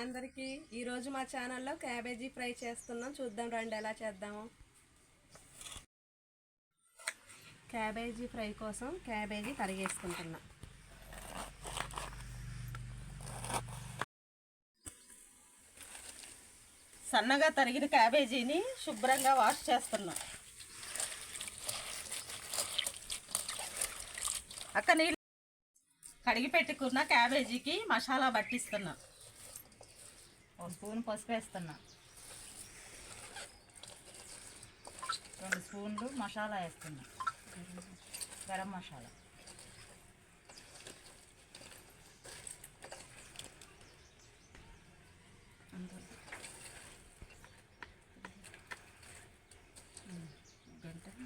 అందరికీ ఈరోజు మా ఛానల్లో క్యాబేజీ ఫ్రై చేస్తున్నాం. చూద్దాం రండి ఎలా చేద్దాము. క్యాబేజీ ఫ్రై కోసం క్యాబేజీ తరిగేసుకుంటున్నా. సన్నగా తరిగిన క్యాబేజీని శుభ్రంగా వాష్ చేస్తున్నాం. అక్క నీళ్ళు కడిగి పెట్టుకున్న క్యాబేజీకి మసాలా పట్టిస్తున్నాం ఒక స్పూన్ పసుపు వేస్తున్నా. రెండు స్పూన్లు మసాలా వేస్తున్నా. గరం మసాలా.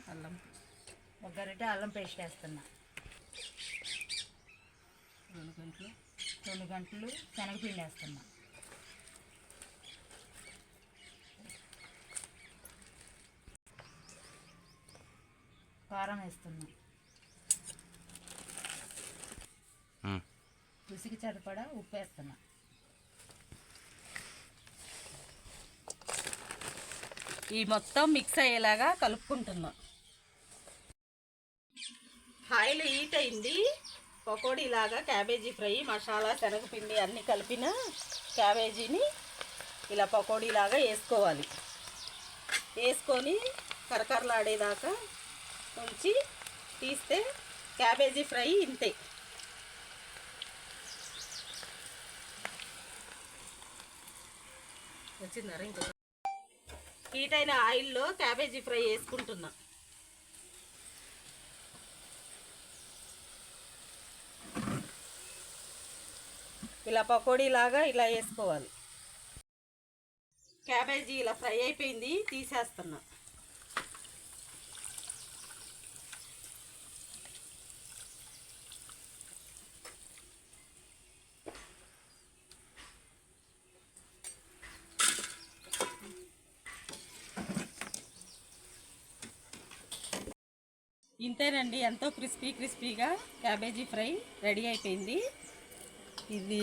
అల్లం ఒక గరిటె అల్లం పేస్ట్ వేస్తున్నా. రెండు గంటలు. రెండు గంటలు శనగపిండి వేస్తున్నా. కారం వేస్తున్నా. రుచికి సరిపడా ఉప్పు వేస్తున్నా. ఈ మొత్తం మిక్స్ అయ్యేలాగా కలుపుకుంటున్నా. ఆయిల్ హీట్ అయింది. పకోడీ లాగా క్యాబేజీ ఫ్రై మసాలా శనగపిండి అన్నీ కలిపిన క్యాబేజీని ఇలా పకోడీ లాగా వేసుకోవాలి. వేసుకొని కరకరలాడేదాకా ఉంచి తీస్తే క్యాబేజీ ఫ్రై ఇంతే. వచ్చిందారా ఇంకో? హీట్ అయిన ఆయిల్లో క్యాబేజీ ఫ్రై వేసుకుంటున్నా. ఇలా పకోడీ లాగా ఇలా వేసుకోవాలి. క్యాబేజీ ఇలా ఫ్రై అయిపోయింది తీసేస్తున్నా. ఇంతేనండి ఎంతో క్రిస్పీ క్రిస్పీగా క్యాబేజీ ఫ్రై రెడీ అయిపోయింది. ఇది